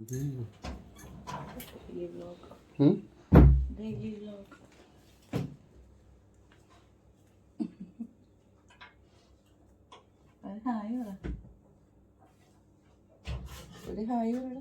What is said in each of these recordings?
Daily vlog. ഉം? Daily vlog. ഒരു hi പറ ഒരു ഹായ് പറ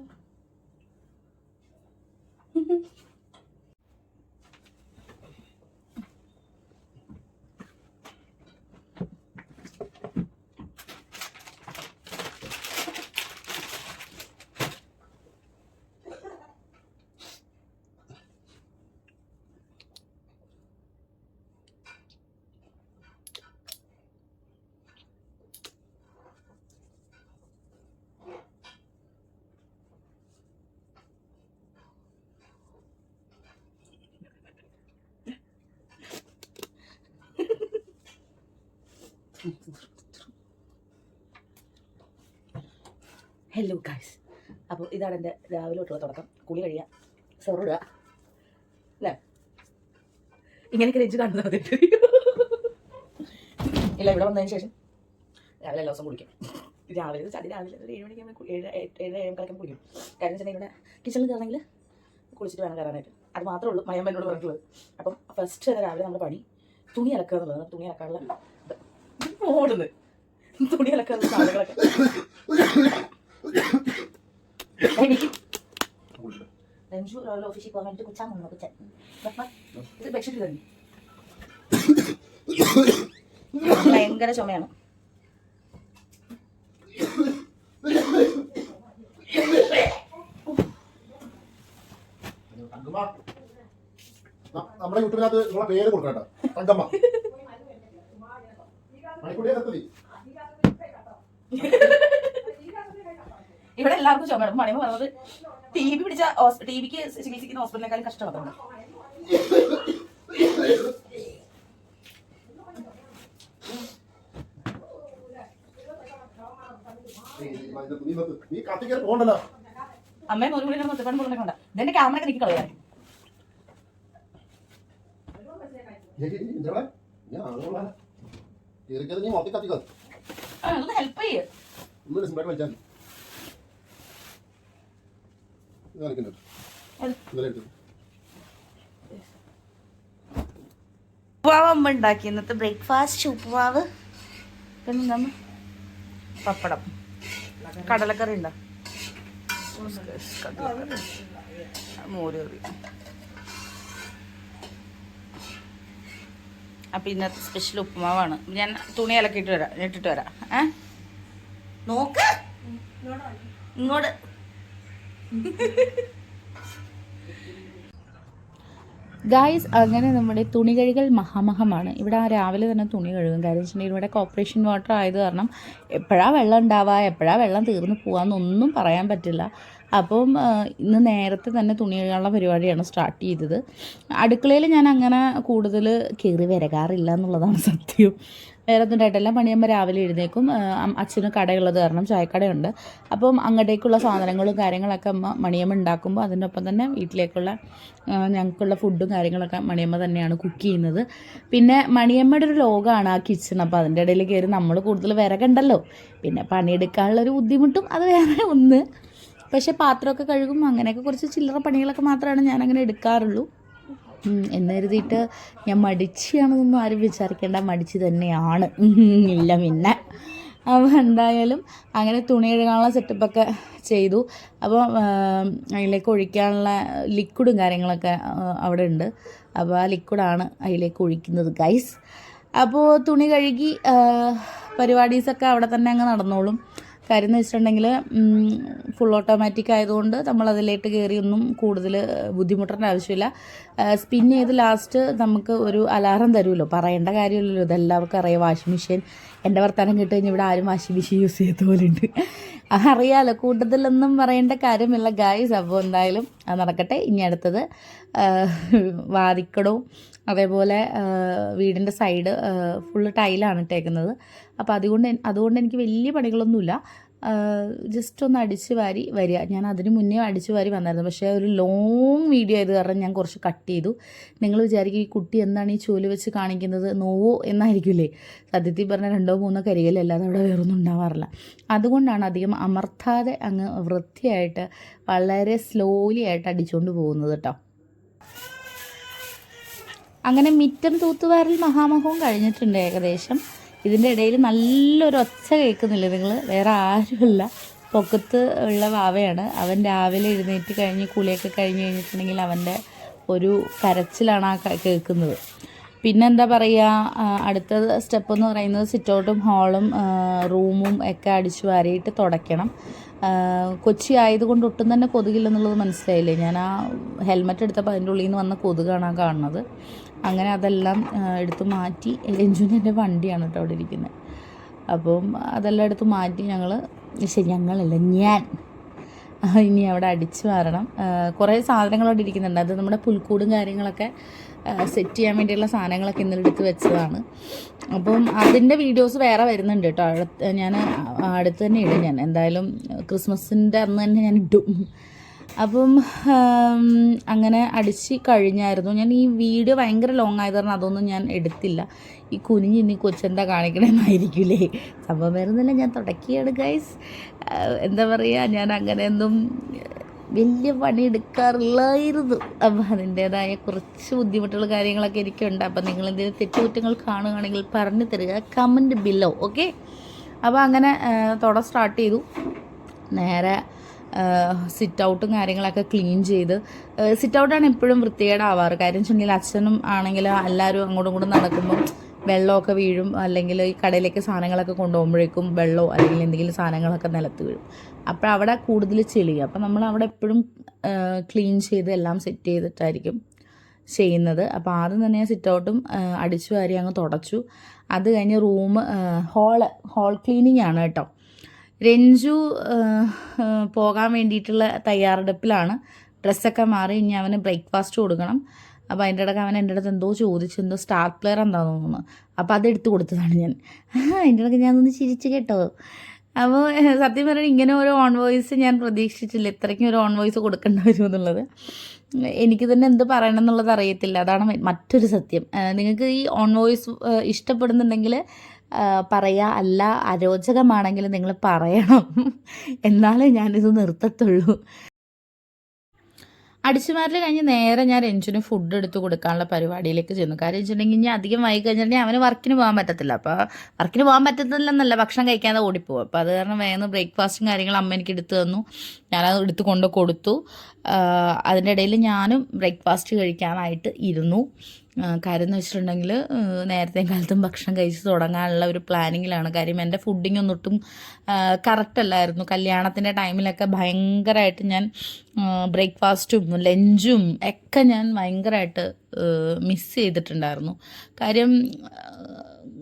ഹലോ ഗായ്സ് അപ്പോൾ ഇതാണ് എന്റെ രാവിലെ തൊട്ടുള്ള തുടക്കം. കുളി കഴിയുക സോറിടുക അല്ലേ? ഇങ്ങനെയൊക്കെ രഞ്ജു കാണുന്നത് അതിട്ട് ഇല്ല ഇവിടെ വന്നതിന് ശേഷം രാവിലെ എല്ലാ ദിവസം കുളിക്കും. രാവിലെ ചതി രാവിലെ ഒരു ഏഴ് മണിക്ക് ഏഴ് ഏഴ് ഏഴ് കാലൊക്കെ കുളിക്കും. കാരണം വെച്ചാൽ ഇവിടെ കിച്ചണിൽ കയറണമെങ്കിൽ കുളിച്ചിട്ട് വേണം കയറാനായിട്ട്. അത് മാത്രമേ ഉള്ളൂ മയം എന്നോട് പറഞ്ഞിട്ടുള്ളത്. അപ്പം ഫസ്റ്റ് തന്നെ രാവിലെ നമ്മുടെ പണി തുണി അലക്കുക എന്നുള്ളത് തുണി അലക്കാനുള്ള ഓടുന്നത്. തുണി അലക്കാനുള്ള സാധനങ്ങളൊക്കെ. എനിക്ക് രഞ്ജു രാവിലെ ഓഫീസിൽ പോകാൻ വേണ്ടിയിട്ട് കുച്ചാൻ വന്നു കുച്ചാൻ ഇത് ബെഡ്ഷീറ്റ് തന്നെ ഭയങ്കര ചുമയാണ് നമ്മുടെ യൂട്യൂബിനകത്ത് നിങ്ങളെ പേര് കൊടുക്കണ്ട തങ്കമ്മ. മണിക്കൂടിയെ നിർത്തി ഇവിടെ എല്ലാവർക്കും ചുമ മണിമ പറഞ്ഞത് ടി ബി പിടിച്ച ടി ബിക്ക് ചികിത്സിക്കുന്ന ഹോസ്പിറ്റലിനേക്കാളും കത്തിക്കാൻ പോകണ്ടല്ലോ. അമ്മയും ഒരു കൂടി ഒറ്റപ്പാടും ഇതെന്റെ ക്യാമറ ഒക്കെ കളയാൻ ഹെൽപ്പ് ചെയ്യ് ഒന്നും സിമ്പിളായിട്ട് വലിച്ചാൽ ഇത് കാണിക്കുന്നുണ്ട് ഇന്നലെ എടുത്തത് ഉപ്പുമാവ് അമ്മ ഉണ്ടാക്കി. ഇന്നത്തെ ബ്രേക്ക്ഫാസ്റ്റ് ഉപ്പുമാവ്. പിന്നെ പപ്പടം. കടലക്കറി ഉണ്ടോ? മോര് കറി അപ്പം ഇന്നത്തെ സ്പെഷ്യൽ ഉപ്പുമാവാണ്. ഞാൻ തുണി അലക്കിയിട്ട് വരാം. ഇട്ടിട്ട് വരാം. ഏ? നോക്ക്. ഇങ്ങോട്ട് ഗായ്സ് അങ്ങനെ നമ്മുടെ തുണി കഴുകൽ മഹാമഹമാണ്. ഇവിടെ ആ രാവിലെ തന്നെ തുണി കഴുകും. കാര്യം വെച്ചിട്ടുണ്ടെങ്കിൽ ഇവിടെ കോപ്പറേഷൻ വാട്ടർ ആയത് കാരണം എപ്പോഴാണ് വെള്ളം ഉണ്ടാവുക എപ്പോഴാണ് വെള്ളം തീർന്നു പോകാമെന്നൊന്നും പറയാൻ പറ്റില്ല. അപ്പം ഇന്ന് നേരത്തെ തന്നെ തുണി കഴുകാനുള്ള പരിപാടിയാണ് സ്റ്റാർട്ട് ചെയ്തത്. അടുക്കളയിൽ ഞാൻ അങ്ങനെ കൂടുതൽ കയറി വരകാറില്ല എന്നുള്ളതാണ് സത്യം. വേറെ ഒന്നും ഉണ്ടായിട്ടില്ല പണിയുമ്പോൾ രാവിലെ എഴുന്നേക്കും അച്ഛന് കടയുള്ളത് കാരണം ചായക്കടയുണ്ട്. അപ്പം അങ്ങോട്ടേക്കുള്ള സാധനങ്ങളും കാര്യങ്ങളൊക്കെ അമ്മ മണിയമ്മ ഉണ്ടാക്കുമ്പോൾ അതിനൊപ്പം തന്നെ വീട്ടിലേക്കുള്ള ഞങ്ങൾക്കുള്ള ഫുഡും കാര്യങ്ങളൊക്കെ മണിയമ്മ തന്നെയാണ് കുക്ക് ചെയ്യുന്നത്. പിന്നെ മണിയമ്മയുടെ ഒരു ലോകമാണ് ആ കിച്ചൺ അപ്പോൾ അതിന്റെ ഇടയിൽ കയറി നമ്മൾ കൂടുതൽ വിറകുണ്ടല്ലോ. പിന്നെ പണിയെടുക്കാനുള്ളൊരു ബുദ്ധിമുട്ടും അത് വേറെ ഒന്ന്. പക്ഷേ പാത്രമൊക്കെ കഴുകും അങ്ങനെയൊക്കെ കുറച്ച് ചില്ലറ പണികളൊക്കെ മാത്രമാണ് ഞാനങ്ങനെ എടുക്കാറുള്ളൂ. എന്ന് കരുതിയിട്ട് ഞാൻ മടിച്ചാണെന്നൊന്നും ആരും വിചാരിക്കേണ്ട. മടിച്ച് തന്നെയാണ്. ഇല്ല പിന്നെ. അപ്പോൾ എന്തായാലും അങ്ങനെ തുണി കഴുകാനുള്ള സെറ്റപ്പൊക്കെ ചെയ്തു. അപ്പോൾ അതിലേക്ക് ഒഴിക്കാനുള്ള ലിക്വിഡും കാര്യങ്ങളൊക്കെ അവിടെ ഉണ്ട്. അപ്പോൾ ആ ലിക്വിഡാണ് അതിലേക്ക് ഒഴിക്കുന്നത് ഗൈസ് അപ്പോൾ തുണി കഴുകി പരിപാടീസൊക്കെ അവിടെ തന്നെ അങ്ങ് നടന്നോളും. കാര്യം എന്ന് വെച്ചിട്ടുണ്ടെങ്കിൽ ഫുൾ ഓട്ടോമാറ്റിക് ആയതുകൊണ്ട് നമ്മൾ അതിലേക്ക് കയറിയൊന്നും കൂടുതൽ ബുദ്ധിമുട്ടേണ്ട ആവശ്യമില്ല. സ്പിൻ ചെയ്ത് ലാസ്റ്റ് നമുക്ക് ഒരു അലാറം തരുമല്ലോ പറയേണ്ട കാര്യമില്ലല്ലോ. ഇതെല്ലാവർക്കും അറിയാം. വാഷിംഗ് മെഷീൻ എന്റെ വർത്തമാനം കേട്ട് കഴിഞ്ഞാൽ ഇവിടെ ആരും വാഷിംഗ് മെഷീൻ യൂസ് ചെയ്ത പോലെ ഉണ്ട് കൂട്ടത്തിലൊന്നും പറയേണ്ട കാര്യമില്ല. ഗായ്സ് അപ്പോൾ എന്തായാലും നടക്കട്ടെ. ഇനി അടുത്തത് വാതിക്കടവും അതേപോലെ വീടിന്റെ സൈഡ് ഫുള്ള് ടൈലാണ് ഇട്ടേക്കുന്നത്. അപ്പോൾ അതുകൊണ്ട് അതുകൊണ്ട് എനിക്ക് വലിയ പണികളൊന്നുമില്ല. ജസ്റ്റ് ഒന്ന് അടിച്ച് വാരി വരിക. ഞാൻ അതിന് മുന്നേ അടിച്ച് വാരി വന്നായിരുന്നു. പക്ഷേ ഒരു ലോങ് വീഡിയോ ആയത് കാരണം ഞാൻ കുറച്ച് കട്ട് ചെയ്തു. നിങ്ങൾ വിചാരിക്കും ഈ കുട്ടി എന്താണ് ഈ ചൂൽ വെച്ച് കാണിക്കുന്നത്? നോവോ എന്നായിരിക്കില്ലേ സത്യത്തിൽ പറഞ്ഞാൽ രണ്ടോ മൂന്നോ കരികലല്ലാതെ അവിടെ വേറൊന്നും ഉണ്ടാവാറില്ല. അതുകൊണ്ടാണ് അധികം അമർത്താതെ അങ്ങ് വൃത്തിയായിട്ട് വളരെ സ്ലോലി ആയിട്ട് അടിച്ചുകൊണ്ട് പോകുന്നത് കേട്ടോ അങ്ങനെ മിറ്റം തൂത്തുവാരൽ മഹാമഹവും കഴിഞ്ഞിട്ടുണ്ട് ഏകദേശം. ഇതിന്റെ ഇടയിൽ നല്ലൊരു ഒച്ച കേൾക്കുന്നില്ല നിങ്ങൾ? വേറെ ആരുമല്ല. പൊക്കത്ത് ഉള്ള വാവയാണ്. അവൻ രാവിലെ എഴുന്നേറ്റ് കഴിഞ്ഞ് കുളിയൊക്കെ കഴിഞ്ഞ് കഴിഞ്ഞിട്ടുണ്ടെങ്കിൽ അവന്റെ ഒരു കരച്ചിലാണ് ആ കേൾക്കുന്നത്. പിന്നെന്താ പറയുക അടുത്ത സ്റ്റെപ്പ് എന്ന് പറയുന്നത് സിറ്റൗട്ടും ഹാളും റൂമും ഒക്കെ അടിച്ചു വാരിയിട്ട് തുടയ്ക്കണം. കൊച്ചി ആയതുകൊണ്ട് ഒട്ടും തന്നെ കൊതുകില്ലെന്നുള്ളത് മനസ്സിലായില്ലേ? ഞാൻ ആ ഹെൽമെറ്റ് എടുത്തപ്പോൾ അതിന്റെ ഉള്ളിൽ നിന്ന് വന്ന കൊതുകാണ് ആ കാണുന്നത്. അങ്ങനെ അതെല്ലാം എടുത്ത് മാറ്റി. രഞ്ജുവിന്റെ വണ്ടിയാണ് കേട്ടോ അവിടെ ഇരിക്കുന്നത്. അപ്പം അതെല്ലാം എടുത്ത് മാറ്റി ഞങ്ങൾ ശരി ഞങ്ങളല്ല ഞാൻ ഇനി അവിടെ അടിച്ചു മാറണം കുറേ സാധനങ്ങൾ അവിടെ ഇരിക്കുന്നുണ്ട്. അത് നമ്മുടെ പുൽക്കൂടും കാര്യങ്ങളൊക്കെ സെറ്റ് ചെയ്യാൻ വേണ്ടിയുള്ള സാധനങ്ങളൊക്കെ ഇന്നലെ എടുത്ത് വെച്ചതാണ്. അപ്പം അതിന്റെ വീഡിയോസ് വേറെ വരുന്നുണ്ട് കേട്ടോ. അടുത്ത് ഞാൻ അടുത്ത് തന്നെ ഇടും ഞാൻ. എന്തായാലും ക്രിസ്മസിന്റെ അന്ന് തന്നെ ഞാൻ ഇടും. അപ്പം അങ്ങനെ അടിച്ച് കഴിഞ്ഞായിരുന്നു. ഞാൻ ഈ വീഡിയോ ഭയങ്കര ലോങ് ആയത് കാരണം അതൊന്നും ഞാൻ എടുത്തില്ല. ഈ കുനിഞ്ഞ് ഇനി കൊച്ചെന്താ കാണിക്കണമെന്നായിരിക്കില്ലേ സംഭവം വരുന്നില്ല ഞാൻ തുടക്കിയാണ് ഗൈസ് എന്താ പറയുക ഞാൻ അങ്ങനെ അങ്ങനെയൊന്നും വലിയ പണി എടുക്കാറില്ലായിരുന്നു. അപ്പം അതിന്റേതായ കുറച്ച് ബുദ്ധിമുട്ടുള്ള കാര്യങ്ങളൊക്കെ എനിക്കുണ്ട്. അപ്പം നിങ്ങൾ എന്തെങ്കിലും തെറ്റുകുറ്റങ്ങൾ കാണുകയാണെങ്കിൽ പറഞ്ഞു തരിക. കമന്റ് ബില്ലോ ഓക്കെ അപ്പോൾ അങ്ങനെ തുട സ്റ്റാർട്ട് ചെയ്തു. നേരെ സിറ്റ് ഔട്ടും കാര്യങ്ങളൊക്കെ ക്ലീൻ ചെയ്ത്. സിറ്റ് ഔട്ടാണ് എപ്പോഴും വൃത്തികേടാവാറ്. കാര്യം വെച്ചിട്ടുണ്ടെങ്കിൽ അച്ഛനും ആണെങ്കിൽ എല്ലാവരും അങ്ങോട്ടും ഇങ്ങോട്ടും നടക്കുമ്പോൾ വെള്ളമൊക്കെ വീഴും. അല്ലെങ്കിൽ ഈ കടയിലേക്ക് സാധനങ്ങളൊക്കെ കൊണ്ടുപോകുമ്പോഴേക്കും വെള്ളമോ അല്ലെങ്കിൽ എന്തെങ്കിലും സാധനങ്ങളൊക്കെ നിലത്ത് വീഴും. അപ്പോൾ അവിടെ കൂടുതൽ ചെളി. അപ്പോൾ നമ്മൾ അവിടെ എപ്പോഴും ക്ലീൻ ചെയ്ത് എല്ലാം സെറ്റ് ചെയ്തിട്ടായിരിക്കും ചെയ്യുന്നത്. അപ്പോൾ ആദ്യം തന്നെ സിറ്റ് ഔട്ടും അടിച്ചു വാരി അങ്ങ് തുടച്ചു. അത് കഴിഞ്ഞ് റൂം ഹോൾ ഹോൾ ക്ലീനിങ് ആണ് കേട്ടോ. രഞ്ജു പോകാൻ വേണ്ടിയിട്ടുള്ള തയ്യാറെടുപ്പിലാണ്. ഡ്രസ്സൊക്കെ മാറി ഇനി അവന് ബ്രേക്ക്ഫാസ്റ്റ് കൊടുക്കണം. അപ്പോൾ അതിന്റെ ഇടയ്ക്ക് അവൻ എന്റെ അടുത്ത് എന്തോ ചോദിച്ചു എന്തോ സ്റ്റാർ പ്ലെയർ എന്താണെന്ന് തോന്നുന്നു. അപ്പോൾ അത് എടുത്തു കൊടുത്തതാണ് ഞാൻ. അതിന്റെ ഇടയ്ക്ക് ഒന്ന് ചിരിച്ചു കേട്ടോ. അപ്പോൾ സത്യം പറഞ്ഞാൽ ഇങ്ങനെ ഒരു ഓൺ വോയിസ് ഞാൻ പ്രതീക്ഷിച്ചില്ല. ഇത്രയ്ക്കും ഒരു ഓൺ വോയിസ് കൊടുക്കേണ്ടി വരും എന്നുള്ളത്. എനിക്ക് തന്നെ എന്ത് പറയണം എന്നുള്ളത് അറിയത്തില്ല. അതാണ് മറ്റൊരു സത്യം. നിങ്ങൾക്ക് ഈ ഓൺ വോയിസ് ഇഷ്ടപ്പെടുന്നുണ്ടെങ്കിൽ പറയുക അല്ല അരോചകമാണെങ്കിൽ നിങ്ങൾ പറയണം. എന്നാലേ ഞാനിത് നിർത്തത്തുള്ളൂ. അടിച്ചുമാരിൽ കഴിഞ്ഞ് നേരെ ഞാൻ രഞ്ജുന് ഫുഡ് എടുത്ത് കൊടുക്കാനുള്ള പരിപാടിയിലേക്ക് ചെന്നു. കാര്യം വെച്ചിട്ടുണ്ടെങ്കിൽ ഇനി അധികം വൈകി കഴിഞ്ഞിട്ടുണ്ടെങ്കിൽ അവന് വർക്കിന് പോകാൻ പറ്റത്തില്ല. അപ്പോൾ വർക്കിന് പോകാൻ പറ്റത്തില്ലെന്നല്ല ഭക്ഷണം കഴിക്കാതെ ഓടിപ്പോകും അപ്പോൾ അത് കാരണം വേഗം ബ്രേക്ക്ഫാസ്റ്റും കാര്യങ്ങളും അമ്മ എനിക്ക് എടുത്തു തന്നു. ഞാനത് എടുത്തു കൊണ്ട് കൊടുത്തു. അതിന്റെ ഇടയിൽ ഞാനും ബ്രേക്ക്ഫാസ്റ്റ് കഴിക്കാനായിട്ട് ഇരുന്നു. കാര്യം എന്ന് വെച്ചിട്ടുണ്ടെങ്കിൽ നേരത്തെ കാലത്തും ഭക്ഷണം കഴിച്ച് തുടങ്ങാനുള്ള ഒരു പ്ലാനിങ്ങിലാണ്. കാര്യം എന്റെ ഫുഡിങ് ഒന്നും ഒട്ടും കറക്റ്റ് അല്ലായിരുന്നു. കല്യാണത്തിന്റെ ടൈമിലൊക്കെ ഭയങ്കരമായിട്ട് ഞാൻ ബ്രേക്ക്ഫാസ്റ്റും ലഞ്ചും ഒക്കെ ഞാൻ ഭയങ്കരമായിട്ട് മിസ് ചെയ്തിട്ടുണ്ടായിരുന്നു. കാര്യം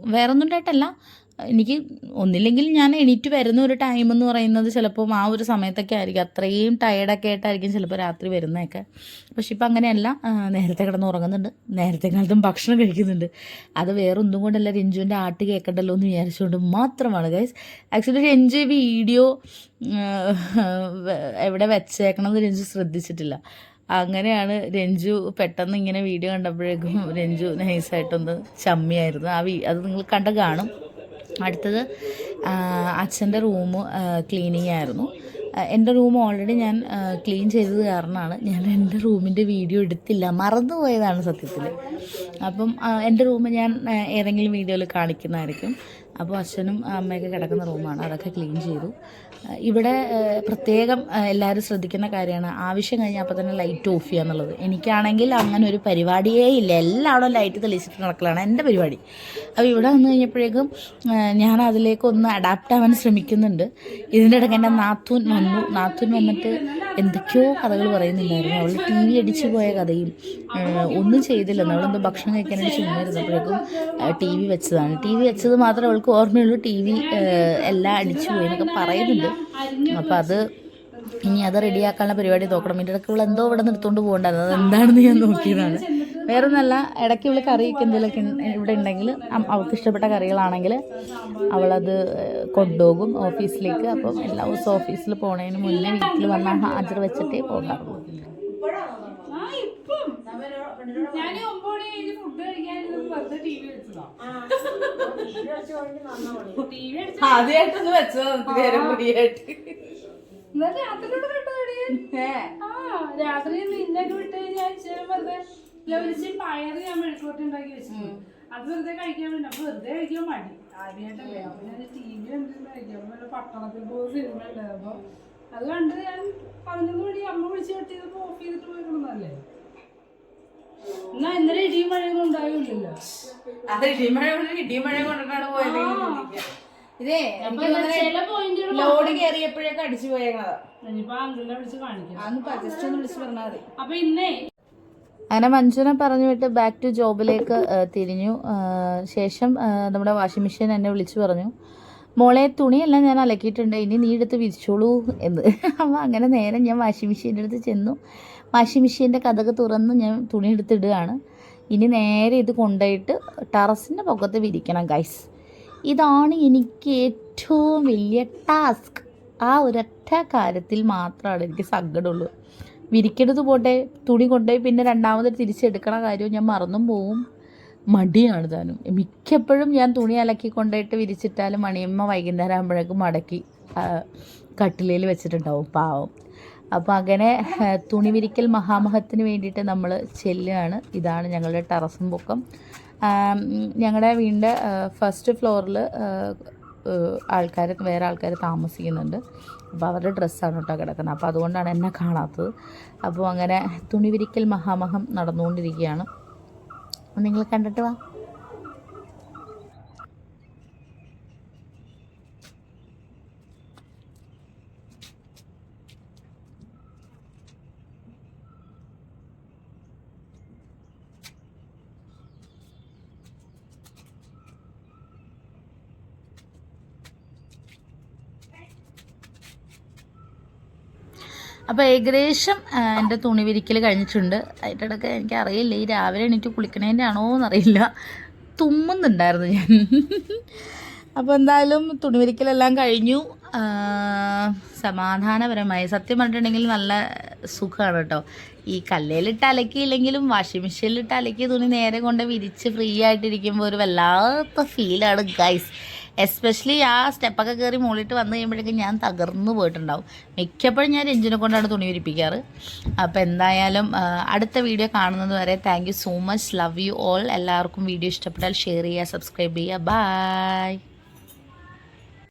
വേറൊന്നും ഉണ്ടായിട്ടല്ല എനിക്ക് ഒന്നില്ലെങ്കിൽ ഞാൻ എണീറ്റ് വരുന്ന ഒരു ടൈം എന്ന് പറയുന്നത് ചിലപ്പം ആ ഒരു സമയത്തൊക്കെ ആയിരിക്കും. അത്രയും ടയർഡൊക്കെ ആയിട്ടായിരിക്കും ചിലപ്പോൾ രാത്രി വരുന്നതൊക്കെ. പക്ഷെ ഇപ്പം അങ്ങനെയല്ല. നേരത്തെ കിടന്ന് ഉറങ്ങുന്നുണ്ട്. നേരത്തെ കാലത്തും ഭക്ഷണം കഴിക്കുന്നുണ്ട്. അത് വേറെ ഒന്നും കൊണ്ടല്ല. രഞ്ജുവിന്റെ ആട്ട് കേൾക്കണ്ടല്ലോ എന്ന് വിചാരിച്ചുകൊണ്ട് മാത്രമാണ് ഗൈസ് ആക്ച്വലി രഞ്ജു വീഡിയോ എവിടെ വെച്ചേക്കണമെന്ന് രഞ്ജു ശ്രദ്ധിച്ചിട്ടില്ല. അങ്ങനെയാണ് രഞ്ജു പെട്ടെന്ന് ഇങ്ങനെ വീഡിയോ കണ്ടപ്പോഴേക്കും രഞ്ജു നൈസായിട്ടൊന്ന് ചമ്മിയായിരുന്നു. ആ വീ അത് നിങ്ങൾ കണ്ട് കാണും. അടുത്തത് അച്ഛന്റെ റൂം ക്ലീനിങ് ആയിരുന്നു. എന്റെ റൂം ഓൾറെഡി ഞാൻ ക്ലീൻ ചെയ്തത് കാരണമാണ് ഞാൻ എന്റെ റൂമിന്റെ വീഡിയോ എടുത്തില്ല. മറന്നുപോയതാണ് സത്യത്തിൽ. അപ്പം എന്റെ റൂം ഞാൻ ഏതെങ്കിലും വീഡിയോയിൽ കാണിക്കുന്നതായിരിക്കും. അപ്പോൾ അച്ഛനും അമ്മയൊക്കെ കിടക്കുന്ന റൂമാണ് അതൊക്കെ ക്ലീൻ ചെയ്തു. ഇവിടെ പ്രത്യേകം എല്ലാവരും ശ്രദ്ധിക്കുന്ന കാര്യമാണ്. ആവശ്യം കഴിഞ്ഞാൽ അപ്പോൾ തന്നെ ലൈറ്റ് ഓഫ് ചെയ്യുക എന്നുള്ളത്. എനിക്കാണെങ്കിൽ അങ്ങനെ ഒരു പരിപാടിയേ ഇല്ല. എല്ലാവരും ലൈറ്റ് തെളിയിച്ചിട്ട് നടക്കലാണ് എന്റെ പരിപാടി. അപ്പോൾ ഇവിടെ വന്നു കഴിഞ്ഞപ്പോഴേക്കും ഞാൻ അതിലേക്ക് ഒന്ന് അഡാപ്റ്റ് ആവാൻ ശ്രമിക്കുന്നുണ്ട്. ഇതിന്റെ ഇടയ്ക്ക് എന്റെ നാത്തൂൻ വന്നു. നാത്തൂൻ വന്നിട്ട് എന്തൊക്കെയോ കഥകൾ പറയുന്നുണ്ടായിരുന്നു. അവൾ ടി വി അടിച്ചു പോയ കഥയും ഒന്നും ചെയ്തില്ല അവളെന്തോ ഭക്ഷണം കഴിക്കാനായിട്ട് ചുമ്മാ ഇരുന്നപ്പോഴേക്കും ടി വി വെച്ചതാണ്. ടി വി വെച്ചത് മാത്രമേ അവൾക്ക് ഓർമ്മയുള്ളൂ. ടി വി എല്ലാം അടിച്ചു പോയി എന്നൊക്കെ പറയുന്നുണ്ട്. അപ്പോൾ അത് ഇനി അത് റെഡിയാക്കാനുള്ള പരിപാടി നോക്കണം ഇതിന്റെ ഇടയ്ക്ക് ഇവിടെ എന്തോ ഇവിടെ നിർത്തുകൊണ്ട് പോകണ്ടായിരുന്നു. അത് എന്താണെന്ന് ഞാൻ നോക്കിയതാണ്. വേറെ നല്ല ഇടയ്ക്ക് ഇവിടെ കറിയൊക്കെ എന്തെങ്കിലുമൊക്കെ ഇവിടെ ഉണ്ടെങ്കിൽ അവൾക്ക് ഇഷ്ടപ്പെട്ട കറികളാണെങ്കിൽ അവളത് കൊണ്ടുപോകും ഓഫീസിലേക്ക്. അപ്പം എല്ലാ ദിവസവും ഓഫീസിൽ പോണതിന് മുന്നേ വീട്ടിൽ വന്ന ഹാജർ വെച്ചിട്ടേ പോകാറുള്ളൂ. ഇപ്പം ഞാൻ ഒമ്പത് മണി കഴിഞ്ഞ് ഫുഡ് കഴിക്കാൻ വെറുതെ ടി വി വെച്ചതാ. ടി വി അടിച്ച ആദ്യമായിട്ടൊന്ന് വെച്ചതാ നേരം കൂടിയായിട്ട്. എന്നിട്ട് രാത്രിയോട് കണ്ടു ആ രാത്രി നിന്നൊക്കെ വിട്ട് ഞാൻ ഇച്ചിരി വെറുതെ ലവലിച്ച് പയറ് ഞാൻ മെഴുക്കോട്ട് ഉണ്ടാക്കി വെച്ചിട്ടുണ്ട്. അത് വെറുതെ കഴിക്കാൻ വേണ്ടി അപ്പൊ വെറുതെ കഴിക്കാൻ മടി. ആദ്യമായിട്ടല്ലേ അപ്പൊ ഞാൻ ടി വി കണ്ടിരുന്ന് കഴിക്കാം വല്ല പട്ടണത്തിൽ പോകുന്ന സിനിമ ഉണ്ടായിരുന്നു. അപ്പൊ അത് കണ്ട് ഞാൻ പതിനൊന്ന് മണി അമ്മ വിളിച്ച് കെട്ടിയത് ഓഫ് ചെയ്തിട്ട് പോയിക്കണമെന്നല്ലേ എന്നാ ഇന്നലെ ഇടിയും മഴയൊന്നും ഉണ്ടാവില്ലല്ലോ അത് ഇടിമഴ കൊണ്ട് ഇടിമഴ കൊണ്ടിട്ടാണ് പോയത് ഇതേ ചില പോയിന്റുകൾ ലോഡ് കയറിയപ്പോഴേക്ക് അടിച്ചു പോയേക്കണതാ. ഇനിയിപ്പോ അങ്കിളിനെ വിളിച്ച് കാണിക്കാം. അന്ന് ജസ്റ്റ് ഒന്ന് വിളിച്ച് പറഞ്ഞാൽ മതി. അപ്പൊ ഇന്നേ അങ്ങനെ മഞ്ജുനെ പറഞ്ഞു വിട്ട് ബാക്ക് ടു ജോബിലേക്ക് തിരിഞ്ഞു. ശേഷം നമ്മുടെ വാഷിംഗ് മെഷീൻ എന്നെ വിളിച്ചു പറഞ്ഞു. മോളെ തുണിയെല്ലാം ഞാൻ അലക്കിയിട്ടുണ്ട്. ഇനി നീ എടുത്ത് വിരിച്ചോളൂ എന്ന്. അപ്പോൾ അങ്ങനെ നേരെ ഞാൻ വാഷിംഗ് മെഷീന്റെ അടുത്ത് ചെന്നു. വാഷിംഗ് മെഷീന്റെ കഥക് തുറന്ന് ഞാൻ തുണി എടുത്തിടുകയാണ്. ഇനി നേരെ ഇത് കൊണ്ടുപോയിട്ട് ടെറസിന്റെ പൊക്കത്ത് വിരിക്കണം ഗൈസ് ഇതാണ് എനിക്ക് ഏറ്റവും വലിയ ടാസ്ക്. ആ ഒരൊറ്റ കാര്യത്തിൽ മാത്രമാണ് എനിക്ക് സങ്കടമുള്ളൂ. വിരിക്കെടുത്ത് പോട്ടെ തുണി കൊണ്ടുപോയി പിന്നെ രണ്ടാമത് തിരിച്ചെടുക്കണ കാര്യവും ഞാൻ മറന്നും പോവും. മടിയാണ് താനും. മിക്കപ്പോഴും ഞാൻ തുണി അലക്കി കൊണ്ടുപോയിട്ട് വിരിച്ചിട്ടാലും മണിയമ്മ വൈകുന്നേരം ആകുമ്പോഴേക്കും മടക്കി കട്ടിലയിൽ വെച്ചിട്ടുണ്ടാവും പാവം. അപ്പോൾ അങ്ങനെ തുണി വിരിക്കൽ മഹാമഹത്തിന് വേണ്ടിയിട്ട് നമ്മൾ ചെല്ലുകയാണ്. ഇതാണ് ഞങ്ങളുടെ ടെറസും പൊക്കം. ഞങ്ങളുടെ വീടിന്റെ ഫസ്റ്റ് ഫ്ലോറിൽ ആൾക്കാർ വേറെ ആൾക്കാർ താമസിക്കുന്നുണ്ട്. അപ്പോൾ അവരുടെ ഡ്രസ്സാണ് കേട്ടോ കിടക്കുന്നത്. അപ്പോൾ അതുകൊണ്ടാണ് എന്നെ കാണാത്തത്. അപ്പോൾ അങ്ങനെ തുണി വിരിക്കൽ മഹാമഹം നടന്നുകൊണ്ടിരിക്കുകയാണ്. നിങ്ങൾ കണ്ടിട്ട് വാ. അപ്പോൾ ഏകദേശം എന്റെ തുണി വിരിക്കൽ കഴിഞ്ഞിട്ടുണ്ട്. അതിന്റെ എനിക്ക് അറിയില്ല ഈ രാവിലെ എണീറ്റ് കുളിക്കണേന്റെ ആണോ എന്നറിയില്ല. തുമ്മുന്നുണ്ടായിരുന്നു ഞാൻ. അപ്പോൾ എന്തായാലും തുണി വിരിക്കലെല്ലാം കഴിഞ്ഞു. സമാധാനപരമായി. സത്യം പറഞ്ഞിട്ടുണ്ടെങ്കിൽ നല്ല സുഖമാണ് കേട്ടോ. ഈ കല്ലേലിട്ട് അലക്കിയില്ലെങ്കിലും വാഷിംഗ് മെഷീനിലിട്ട് അലക്കിയ തുണി നേരെ കൊണ്ട് വിരിച്ച് ഫ്രീ ആയിട്ടിരിക്കുമ്പോൾ ഒരു വല്ലാത്ത ഫീലാണ് ഗൈസ് എസ്പെഷ്യലി ആ സ്റ്റെപ്പൊക്കെ കയറി മുകളിട്ട് വന്നു കഴിയുമ്പോഴേക്കും ഞാൻ തകർന്നു പോയിട്ടുണ്ടാവും. മിക്കപ്പോഴും ഞാൻ രഞ്ജിനെ കൊണ്ടാണ് തുണി വിരിപ്പിക്കാറ്. അപ്പോൾ എന്തായാലും അടുത്ത വീഡിയോ കാണുന്നത് വരെ thank so much love you all എല്ലാവർക്കും വീഡിയോ ഇഷ്ടപ്പെട്ടാൽ ഷെയർ ചെയ്യുക സബ്സ്ക്രൈബ് ചെയ്യുക. ബൈ